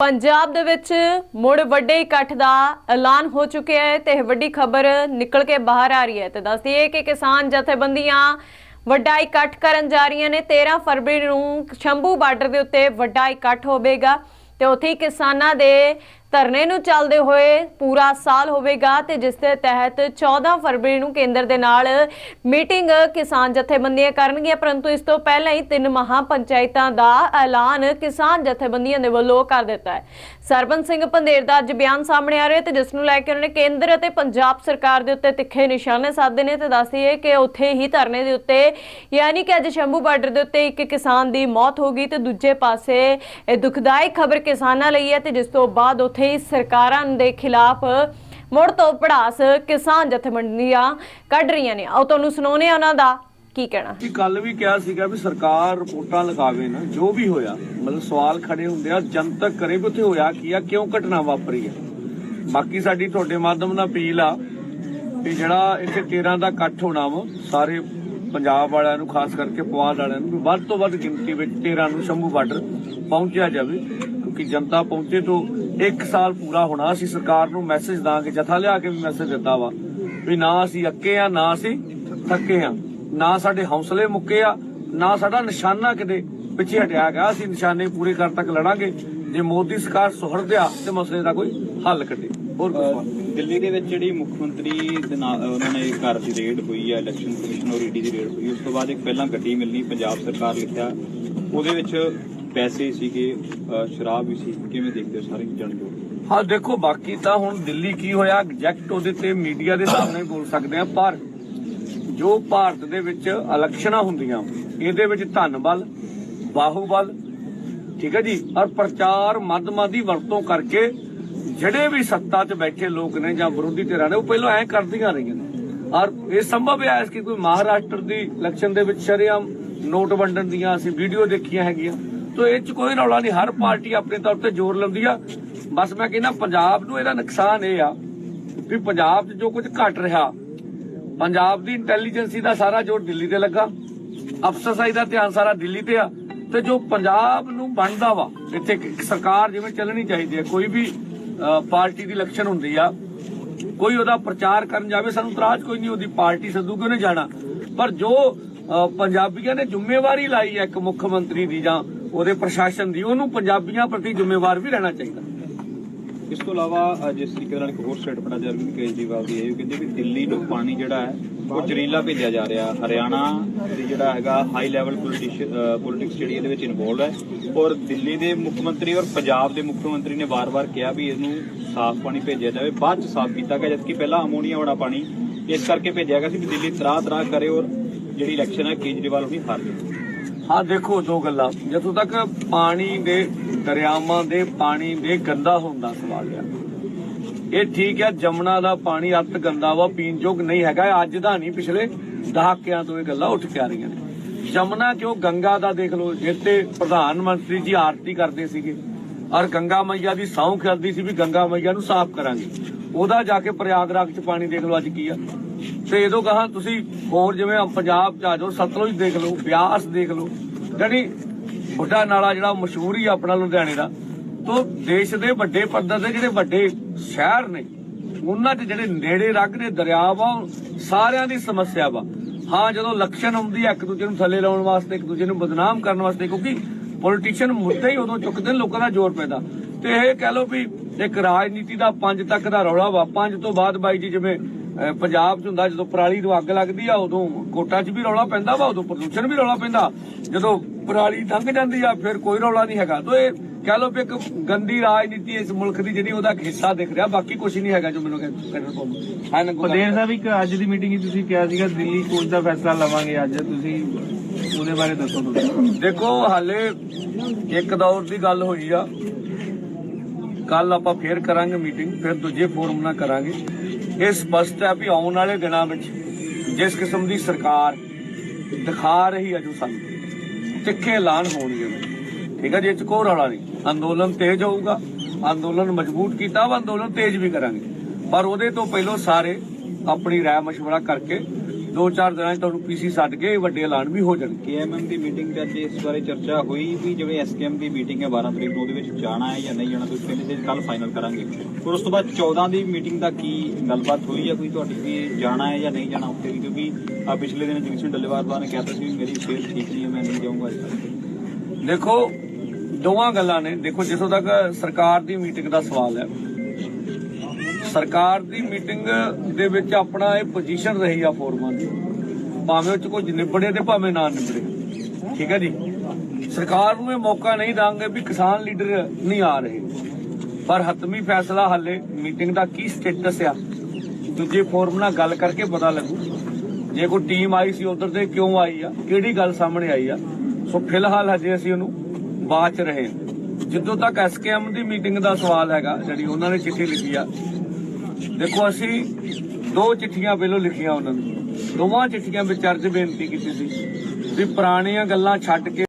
ਪੰਜਾਬ ਦੇ ਵਿੱਚ ਮੁੜ ਵੱਡੇ ਇਕੱਠ ਦਾ ਐਲਾਨ ਹੋ ਚੁੱਕਿਆ ਹੈ ਤੇ ਇਹ ਵੱਡੀ ਖਬਰ ਨਿਕਲ ਕੇ ਬਾਹਰ ਆ ਰਹੀ ਹੈ ਤੇ ਦੱਸਦੀ ਹੈ ਕਿ ਕਿਸਾਨ ਜਥੇਬੰਦੀਆਂ ਵੱਡਾ ਇਕੱਠ ਕਰਨ ਜਾ ਰਹੀਆਂ ਨੇ। 13 ਫਰਵਰੀ ਨੂੰ ਸ਼ੰਭੂ ਬਾਰਡਰ ਦੇ ਉੱਤੇ ਵੱਡਾ ਇਕੱਠ ਹੋਵੇਗਾ ਤੇ ਉੱਥੇ ਕਿਸਾਨਾਂ ਦੇ ਧਰਨੇ ਨੂੰ ਚੱਲਦੇ ਹੋਏ ਪੂਰਾ ਸਾਲ ਹੋਵੇਗਾ ਤੇ ਜਿਸ ਦੇ ਤਹਿਤ 14 ਫਰਵਰੀ ਨੂੰ ਕੇਂਦਰ ਦੇ ਨਾਲ ਮੀਟਿੰਗ ਕਿਸਾਨ ਜਥੇਬੰਦੀਆਂ ਕਰਨਗੀਆਂ, ਪਰੰਤੂ ਇਸ ਤੋਂ ਪਹਿਲਾਂ ਹੀ ਤਿੰਨ ਮਹਾ ਪੰਚਾਇਤਾਂ ਦਾ ਐਲਾਨ ਕਿਸਾਨ ਜਥੇਬੰਦੀਆਂ ਦੇ ਵੱਲੋਂ ਕਰ ਦਿੱਤਾ ਹੈ। ਸਰਬੰਸ ਸਿੰਘ ਪੰਦੇਰ ਦਾ ਅੱਜ ਬਿਆਨ ਸਾਹਮਣੇ ਆ ਰਿਹਾ ਤੇ ਜਿਸ ਨੂੰ ਲੈ ਕੇ ਉਹਨਾਂ ਨੇ ਕੇਂਦਰ ਅਤੇ ਪੰਜਾਬ ਸਰਕਾਰ ਦੇ ਉੱਤੇ ਤਿੱਖੇ ਨਿਸ਼ਾਨੇ ਸਾਧੇ ਨੇ ਤੇ ਦੱਸਦੀ ਹੈ ਕਿ ਉੱਥੇ ਹੀ ਧਰਨੇ ਦੇ ਉੱਤੇ ਯਾਨੀ ਕਿ ਅੱਜ ਸ਼ੰਭੂ ਬਾਰਡਰ ਦੇ ਉੱਤੇ ਇੱਕ ਕਿਸਾਨ ਦੀ ਮੌਤ ਹੋ ਗਈ ਤੇ ਦੂਜੇ ਪਾਸੇ ਇਹ ਦੁਖਦਾਇਕ ਖਬਰ ਕਿਸਾਨਾਂ ਲਈ ਹੈ ਤੇ ਜਿਸ ਤੋਂ ਬਾਅਦ ਉੱਥੇ ਹੀ ਸਰਕਾਰਾਂ ਦੇ ਖਿਲਾਫ ਮੁੜ ਤੋਂ ਪੜਾਸ ਕਿਸਾਨ ਜਥੇਬੰਦੀਆਂ ਕੱਢ ਰਹੀਆਂ ਨੇ। ਆਓ ਤੁਹਾਨੂੰ ਸੁਣਾਉਨੇ ਉਹਨਾਂ ਦਾ ਕੀ ਕਹਿਣਾ। ਕਿ ਕੱਲ ਵੀ ਕਿਹਾ ਸੀਗਾ ਵੀ ਸਰਕਾਰ ਰਿਪੋਰਟਾਂ ਲਗਾਵੇ ਨਾ, ਜੋ ਵੀ ਹੋਇਆ, ਮਤਲਬ ਸਵਾਲ ਖੜੇ ਹੁੰਦੇ ਆ, ਜਨਤਕ ਕਰੇ ਵੀ ਉੱਥੇ ਹੋਇਆ ਕੀ ਆ, ਕਿਉਂ ਘਟਨਾ ਵਾਪਰੀ ਆ। ਬਾਕੀ ਸਾਡੀ ਤੁਹਾਡੇ ਮਾਧਿਅਮ ਨਾਲ ਅਪੀਲ ਆ ਵੀ ਜਿਹੜਾ ਇੱਥੇ 13 ਦਾ ਇਕੱਠ ਹੋਣਾ ਵਾ, ਸਾਰੇ ਪੰਜਾਬ ਵਾਲਿਆਂ ਨੂੰ, ਖਾਸ ਕਰਕੇ ਪੁਆਧ ਵਾਲਿਆਂ ਨੂੰ ਵੀ ਵੱਧ ਤੋਂ ਵੱਧ ਗਿਣਤੀ ਵਿੱਚ 13 ਨੂੰ ਸ਼ੰਭੂ ਬਾਰਡਰ ਪਹੁੰਚਿਆ ਜਾਵੇ, ਕਿਉਂਕਿ ਜਨਤਾ ਪਹੁੰਚੇ ਤੋਂ 1 ਸਾਲ ਪੂਰਾ ਹੋਣਾ, ਅਸੀਂ ਸਰਕਾਰ ਨੂੰ ਮੈਸੇਜ ਦਾਂਗੇ, ਜਥਾ ਲਿਆ ਕੇ ਵੀ ਮੈਸੇਜ ਦਿੱਤਾ ਵਾ ਵੀ ਨਾ ਅਸੀਂ ਅੱਕੇ ਆ ਨਾ ਅਸੀਂ ਥੱਕੇ ਆ ਨਾ ਸਾਡੇ ਹੌਸਲੇ ਮੁੱਕੇ ਆ, ਨਾ ਸਾਡਾ ਨਿਸ਼ਾਨਾ ਕਿਤੇ ਪਿੱਛੇ ਹਟਿਆ ਗਿਆ, ਅਸੀਂ ਨਿਸ਼ਾਨੇ ਪੂਰੇ ਕਰਨ ਤੱਕ ਲੜਾਂਗੇ। ਜੇ ਮੋਦੀ ਸਰਕਾਰ ਸੁਹਰਦਿਆ ਤੇ ਮਸਲੇ ਦਾ ਕੋਈ ਹੱਲ ਕੱਢੇ। ਹੋਰ ਕੁਝ ਦਿੱਲੀ ਦੇ ਵਿੱਚ ਜਿਹੜੀ ਮੁੱਖ ਮੰਤਰੀ ਦੇ ਨਾਲ ਉਹਨਾਂ ਨੇ ਘਰ ਦੀ ਰੇਡ ਹੋਈ ਹੈ ਇਲੈਕਸ਼ਨ ਕਮਿਸ਼ਨ ਔਰ ਈਡੀ ਦੀ ਰੇਡ ਹੋਈ ਉਸ ਤੋਂ ਬਾਅਦ ਇੱਕ ਪਹਿਲਾਂ ਗੱਡੀ ਮਿਲਣੀ, ਪੰਜਾਬ ਸਰਕਾਰ ਲਿਖਿਆ। ਉਹਦੇ ਵਿੱਚ ਪੈਸੇ ਸੀਗੇ, ਅਹ, ਸ਼ਰਾਬ ਵੀ ਸੀ, ਕਿਵੇਂ ਦੇਖਦੇ ਹੋ ਸਾਰੇ ਜਣ ਹਾਂ, ਦੇਖੋ, ਬਾਕੀ ਤਾਂ ਹੁਣ ਦਿੱਲੀ ਕੀ ਹੋਇਆ, ਐਗਜ਼ੈਕਟ ਉਹਦੇ ਤੇ ਮੀਡੀਆ ਦੇ ਸਾਹਮਣੇ ਬੋਲ ਸਕਦੇ ਆ ਪਰ ਜੋ ਭਾਰਤ ਦੇ ਵਿੱਚ ਇਲੈਕਸ਼ਨਾਂ ਹੁੰਦੀਆਂ, ਇਹਦੇ ਵਿੱਚ ਧਨ ਬਲ ਬਾਹੂਬਲ, ਠੀਕ ਹੈ ਜੀ, ਔਰ ਪ੍ਰਚਾਰ ਮਾਧਮਾਂ ਦੀ ਵਰਤੋਂ ਕਰਕੇ ਜਿਹੜੇ ਵੀ ਸੱਤਾ 'ਚ ਬੈਠੇ ਲੋਕ ਨੇ ਜਾਂ ਵਿਰੋਧੀ ਧਿਰਾਂ ਨੇ, ਉਹ ਪਹਿਲਾਂ ਐ ਕਰਦੀਆਂ ਰਹੀਆਂ ਨੇ। ਔਰ ਇਹ ਸੰਭਵ ਹੈ ਕਿ ਕੋਈ ਮਹਾਰਾਸ਼ਟਰ ਦੀ ਇਲੈਕਸ਼ਨ ਦੇ ਵਿੱਚ ਸ਼ਰੇਆਮ ਨੋਟ ਵੰਡਣ ਦੀਆਂ ਅਸੀਂ ਵੀਡੀਓ ਦੇਖੀਆਂ ਹੈਗੀਆਂ। ਤੋ ਇਹ 'ਚ ਕੋਈ ਰੌਲਾ ਨਹੀਂ, ਹਰ ਪਾਰਟੀ ਆਪਣੇ ਤੌਰ ਤੇ ਜ਼ੋਰ ਲਾਉਂਦੀ ਆ। ਬਸ ਮੈਂ ਕਹਿੰਦਾ ਪੰਜਾਬ ਨੂੰ ਇਹਦਾ ਨੁਕਸਾਨ ਇਹ ਆ ਵੀ ਪੰਜਾਬ 'ਚ ਜੋ ਕੁਝ ਘਟ ਰਿਹਾ, ਪੰਜਾਬ ਦੀ ਇੰਟੈਲੀਜੈਂਸੀ ਦਾ ਸਾਰਾ ਜ਼ੋਰ ਦਿੱਲੀ ਤੇ ਲੱਗਾ। ਅਫਸਰਸਾਈ ਦਾ ਧਿਆਨ ਸਾਰਾ ਦਿੱਲੀ ਤੇ ਆ। ਤੇ ਜੋ ਪੰਜਾਬ ਨੂੰ ਬਣਦਾ ਵਾ, ਇੱਥੇ ਸਰਕਾਰ ਜਿਵੇਂ ਚੱਲਣੀ ਚਾਹੀਦੀ ਹੈ ਕੋਈ ਵੀ ਪਾਰਟੀ ਦੀ ਇਲੈਕਸ਼ਨ ਹੁੰਦੀ ਆ, ਕੋਈ ਉਹਦਾ ਪ੍ਰਚਾਰ ਕਰਨ ਜਾਵੇ, ਸਾਨੂੰ ਤਰਾਜ ਕੋਈ ਨਹੀਂ, ਉਹਦੀ ਪਾਰਟੀ ਸੱਦੂਗੀ ਉਹਨੇ ਜਾਣਾ। ਪਰ ਜੋ ਪੰਜਾਬੀਆਂ ਨੇ ਜ਼ਿੰਮੇਵਾਰੀ ਲਾਈ ਹੈ ਇੱਕ ਮੁੱਖ ਮੰਤਰੀ ਦੀ ਜਾਂ ਉਹਦੇ ਪ੍ਰਸ਼ਾਸਨ ਦੀ, ਉਹਨੂੰ ਪੰਜਾਬੀਆਂ ਪ੍ਰਤੀ ਜ਼ਿੰਮੇਵਾਰ ਵੀ ਰਹਿਣਾ ਚਾਹੀਦਾ। ਇਸ ਤੋਂ ਇਲਾਵਾ ਜਿਸ ਤਰੀਕੇ ਨਾਲ ਇੱਕ ਹੋਰ ਸਟੇਟਮੈਂਟ ਅੱਜ ਅਰਵਿੰਦ ਕੇਜਰੀਵਾਲ ਦੀ ਹੈ ਕਹਿੰਦੇ ਵੀ ਦਿੱਲੀ ਨੂੰ ਪਾਣੀ ਜਿਹੜਾ ਹੈ, ਉਹ ਜ਼ਰੀਲਾ ਭੇਜਿਆ ਜਾ ਰਿਹਾ। ਹਰਿਆਣਾ ਦੀ ਜਿਹੜਾ ਹੈਗਾ ਹਾਈ ਲੈਵਲ ਪੋਲਿਟਿਕਸ ਜਿਹੜੀ ਇਹਦੇ ਵਿੱਚ ਇਨਵੋਲਡ ਹੈ। ਔਰ ਦਿੱਲੀ ਦੇ ਮੁੱਖ ਮੰਤਰੀ ਔਰ ਪੰਜਾਬ ਦੇ ਮੁੱਖ ਮੰਤਰੀ ਨੇ ਵਾਰ-ਵਾਰ ਕਿਹਾ ਵੀ ਇਹਨੂੰ ਸਾਫ਼ ਪਾਣੀ ਭੇਜਿਆ ਜਾਵੇ। ਬਾਅਦ ਚ ਸਾਫ਼ ਕੀਤਾ ਗਿਆ, ਜਦਕਿ ਪਹਿਲਾਂ ਅਮੋਨੀਆ ਵਾਲਾ ਪਾਣੀ ਇਸ ਕਰਕੇ ਭੇਜਿਆ ਗਿਆ ਸੀ ਵੀ ਦਿੱਲੀ ਤਰਾਹ ਤਰਾਹ ਕਰੇ ਔਰ ਜਿਹੜੀ ਇਲੈਕਸ਼ਨ ਹੈ, ਕੇਜਰੀਵਾਲ ਵੀ ਹਾਰ ਗਏ ਹਾਂ, ਦੇਖੋ ਦੋ ਗੱਲਾਂ। ਜਦੋਂ ਤੱਕ ਪਾਣੀ ਦੇ, ਦਰਿਆਵਾਂ ਦੇ ਪਾਣੀ ਦੇ ਗੰਦਾ ਹੋਣ ਸਵਾਲ ਆ। ਇਹ ਠੀਕ ਹੈ ਜਮਨਾ ਦਾ ਪਾਣੀ ਅੱਤ ਗੰਦਾ ਵਾ ਪੀਣ ਯੋਗ ਨਹੀਂ ਹੈਗਾ, ਅੱਜ ਦਾ ਨਹੀਂ, ਪਿਛਲੇ ਦਹਾਕਿਆਂ ਤੋਂ ਇਹ ਗੱਲਾਂ ਉੱਠ ਕੇ ਆ ਰਹੀਆਂ ਨੇ। ਜਮਨਾ ਕਿਉਂ? ਗੰਗਾ ਦਾ ਦੇਖ ਲਓ ਜਿੱਤੇ ਪ੍ਰਧਾਨ ਮੰਤਰੀ ਜੀ ਆਰਤੀ ਕਰਦੇ ਸੀਗੇ। ਔਰ ਗੰਗਾ ਮਈਆ ਦੀ ਸਹੁੰ ਕਰਦੀ ਸੀ ਵੀ ਗੰਗਾ ਮਈਆ ਨੂੰ ਸਾਫ਼ ਕਰਾਂਗੇ। ਉਹਦਾ ਜਾ ਕੇ ਪ੍ਰਯਾਗਰਾਜ ਚ ਪਾਣੀ ਦੇਖ ਲਓ ਅੱਜ ਕੀ ਆ। ਤੇ ਇਦੋਂ ਕਹਾ ਤੁਸੀਂ ਹੋਰ ਜਿਵੇਂ ਪੰਜਾਬ ਚ ਆ ਜਾਓ, ਸਤਲੁਜ ਦੇਖ ਲਓ, ਬਿਆਸ ਦੇਖ ਲਓ ਜਾਨੀ ਬੁੱਢਾ ਨਾਲਾ ਜਿਹੜਾ ਮਸ਼ਹੂਰ ਹੀ ਆਪਣਾ ਲੁਧਿਆਣੇ ਦਾ, ਤੋਂ ਦੇਸ਼ ਦੇ ਵੱਡੇ ਪੱਧਰ ਦੇ ਜਿਹੜੇ ਵੱਡੇ ਸ਼ਹਿਰ ਨੇ, ਉਹਨਾਂ 'ਚ ਜਿਹੜੇ ਨੇੜੇ ਲੱਗਦੇ ਦਰਿਆ ਵਾ, ਸਾਰਿਆਂ ਦੀ ਸਮੱਸਿਆ ਵਾ। ਹਾਂ, ਜਦੋਂ ਇਲੈਕਸ਼ਨ ਹੁੰਦੀ ਹੈ ਇੱਕ ਦੂਜੇ ਨੂੰ ਥੱਲੇ ਲਾਉਣ ਵਾਸਤੇ, ਇੱਕ ਦੂਜੇ ਨੂੰ ਬਦਨਾਮ ਕਰਨ ਵਾਸਤੇ, ਕਿਉਂਕਿ ਪੋਲੀਟੀਸ਼ੀਅਨ ਮੁੱਦੇ ਹੀ ਉਦੋਂ ਚੁੱਕਦੇ ਨੇ, ਲੋਕਾਂ ਦਾ ਜ਼ੋਰ ਪੈਦਾ। ਤੇ ਇਹ ਕਹਿ ਲੋ ਵੀ ਇੱਕ ਰਾਜਨੀਤੀ ਦਾ ਪੰਜ ਤੱਕ ਦਾ ਰੌਲਾ ਵਾ, ਪੰਜ ਤੋਂ ਬਾਅਦ ਬਾਈ ਜੀ ਜਿਵੇਂ ਪੰਜਾਬ 'ਚ ਹੁੰਦਾ ਜਦੋਂ ਪਰਾਲੀ ਨੂੰ ਅੱਗ ਲੱਗਦੀ ਆ ਉਦੋਂ ਕੋਟਾਂ 'ਚ ਵੀ ਰੌਲਾ ਪੈਂਦਾ ਵਾ ਉਦੋਂ ਪ੍ਰਦੂਸ਼ਣ ਵੀ ਰੌਲਾ ਪੈਂਦਾ। ਜਦੋਂ ਪਰਾਲੀ ਲੰਘ ਜਾਂਦੀ ਆ ਫਿਰ ਕੋਈ ਰੌਲਾ ਨਹੀਂ ਹੈਗਾ। ਤੋਂ ਇਹ ਕਹਿ ਲਓ ਵੀ ਇੱਕ ਗੰਦੀ ਰਾਜਨੀਤੀ ਇਸ ਮੁਲਕ ਦੀ ਜਿਹੜੀ ਉਹਦਾ ਹਿੱਸਾ ਦਿਖ ਰਿਹਾ ਬਾਕੀ ਕੁਝ ਨਹੀਂ ਹੈਗਾ ਜੋ ਮੈਨੂੰ ਕਹਿਣਾ ਨੰਗੂ ਪਟੇਲ ਸਾਹਿਬ ਇੱਕ ਅੱਜ ਦੀ ਮੀਟਿੰਗ ਵਿੱਚ ਤੁਸੀਂ ਕਿਹਾ ਸੀਗਾ ਦਿੱਲੀ ਕੋਚ ਦਾ ਫੈਸਲਾ ਲਵਾਂਗੇ ਅੱਜ। ਤੁਸੀਂ ਉਹਦੇ ਬਾਰੇ ਦੱਸੋ ਤੁਸੀਂ ਦੇਖੋ ਹਾਲੇ ਇੱਕ ਦੌਰ ਦੀ ਗੱਲ ਹੋਈ ਆ। ਕੱਲ ਆਪਾਂ ਫੇਰ ਕਰਾਂਗੇ ਮੀਟਿੰਗ ਫਿਰ ਦੂਜੇ ਫੋਰਮ ਨਾਲ ਕਰਾਂਗੇ। ਇਹ ਸਪਸ਼ਟ ਹੈ ਵੀ ਆਉਣ ਵਾਲੇ ਦਿਨਾਂ ਵਿੱਚ ਜਿਸ ਕਿਸਮ ਦੀ ਸਰਕਾਰ ਦਿਖਾ ਰਹੀ ਹੈ ਜੋ ਸਾਨੂੰ, ਤਿੱਖੇ ਐਲਾਨ ਹੋਣਗੇ। ਠੀਕ ਹੈ ਜੇ ਚ ਕੋਈ ਰੌਲਾ ਨਹੀਂ। ਅੰਦੋਲਨ ਤੇਜ਼ ਹੋਊਗਾ, ਅੰਦੋਲਨ ਮਜ਼ਬੂਤ ਕੀਤਾ ਵਾ, ਅੰਦੋਲਨ ਤੇਜ਼ ਵੀ ਕਰਾਂਗੇ। ਪਰ ਉਹਦੇ ਤੋਂ ਪਹਿਲਾਂ ਸਾਰੇ ਆਪਣੀ ਰਾਏ ਮਸ਼ਵਰਾ ਕਰਕੇ ਦੋ ਚਾਰ ਦਿਨਾਂ 'ਚ ਤੁਹਾਨੂੰ ਪੀਸੀ ਛੱਡ ਕੇ ਵੱਡੇ ਐਲਾਨ ਵੀ ਹੋ ਜਾਣਗੇ। ਕੇਐਮਐਮ ਦੀ ਮੀਟਿੰਗ ਤੇ ਅੱਜ ਇਸ ਬਾਰੇ ਚਰਚਾ ਹੋਈ ਵੀ ਜਿਵੇਂ ਐਸਕੇਐਮ ਦੀ ਮੀਟਿੰਗ ਹੈ 12 ਤਰੀਕ ਨੂੰ ਉਹਦੇ ਵਿੱਚ ਜਾਣਾ ਹੈ ਜਾਂ ਨਹੀਂ ਜਾਣਾ ਤੁਸੀਂ ਪਹਿਲੇ ਦਿਨ ਕੱਲ ਫਾਈਨਲ ਕਰਾਂਗੇ। ਫਿਰ ਉਸ ਤੋਂ ਬਾਅਦ 14 ਦੀ ਮੀਟਿੰਗ ਦਾ ਕੀ ਗੱਲਬਾਤ ਹੋਈ ਹੈ ਕੋਈ ਤੁਹਾਡੀ ਵੀ ਜਾਣਾ ਹੈ ਜਾਂ ਨਹੀਂ ਜਾਣਾ ਉੱਥੇ ਵੀ ਕਿਉਂਕਿ ਆ ਪਿਛਲੇ ਦਿਨ ਜਗਸੀਨ ਡੱਲੇਵਾਲ ਨੇ ਕਿਹਾ ਸੀ ਮੇਰੀ ਸਿਹਤ ਠੀਕ ਨਹੀਂ ਹੈ ਮੈਂ ਨਹੀਂ ਜਾਊਂਗਾ ਦੇਖੋ ਦੋਵਾਂ ਗੱਲਾਂ ਨੇ। ਦੇਖੋ ਜਿੱਥੋਂ ਤੱਕ ਸਰਕਾਰ ਦੀ ਮੀਟਿੰਗ ਦਾ ਸਵਾਲ ਹੈ ਸਰਕਾਰ ਦੀ ਮੀਟਿੰਗ ਦੇ ਵਿੱਚ ਆਪਣਾ ਇਹ ਪੋਜੀਸ਼ਨ ਰਹੀ ਆ ਫੋਰਮਾਂ ਦੀ। ਭਾਵੇਂ ਉਹ ਚ ਕੁਝ ਨਿਬੜੇ ਤੇ ਭਾਵੇਂ ਨਾ ਨਿਬੜੇ। ਠੀਕ ਹੈ ਜੀ? ਸਰਕਾਰ ਨੂੰ ਇਹ ਮੌਕਾ ਨਹੀਂ ਦਾਂਗੇ ਵੀ ਕਿਸਾਨ ਲੀਡਰ ਨਹੀਂ ਆ ਰਹੇ। ਪਰ ਹਤਮੀ ਫੈਸਲਾ ਹਾਲੇ ਮੀਟਿੰਗ ਦਾ ਕੀ ਸਟੇਟਸ ਆ, ਦੂਜੇ ਫੋਰਮ ਨਾਲ ਗੱਲ ਕਰਕੇ ਪਤਾ ਲੱਗੂ। ਜੇ ਕੋਈ ਟੀਮ ਆਈ ਸੀ ਉਧਰ ਤੇ ਕਿਉਂ ਆਈ ਆ, ਕਿਹੜੀ ਗੱਲ ਸਾਹਮਣੇ ਆਈ ਆ, ਸੋ ਫਿਲਹਾਲ ਹਜੇ ਅਸੀਂ ਉਹਨੂੰ ਬਾਅਦ ਚ ਰਹੇ ਹਾਂ। ਜਿੱਦੋਂ ਤੱਕ ਐਸਕੇਐਮ ਦੀ ਮੀਟਿੰਗ ਦਾ ਸਵਾਲ ਹੈਗਾ, ਜਿਹੜੀ ਉਹਨਾਂ ਨੇ ਚਿੱਠੀ ਲਿਖੀ ਆ ਦੇਖੋ, ਅਸੀਂ ਦੋ ਚਿੱਠੀਆਂ ਪਹਿਲਾਂ ਲਿਖੀਆਂ ਉਹਨਾਂ ਨੂੰ ਦੋਵਾਂ ਚਿੱਠੀਆਂ ਵਿੱਚ ਅਰਜ਼ ਬੇਨਤੀ ਕੀਤੀ ਸੀ ਵੀ ਪੁਰਾਣੀਆਂ ਗੱਲਾਂ ਛੱਡ ਕੇ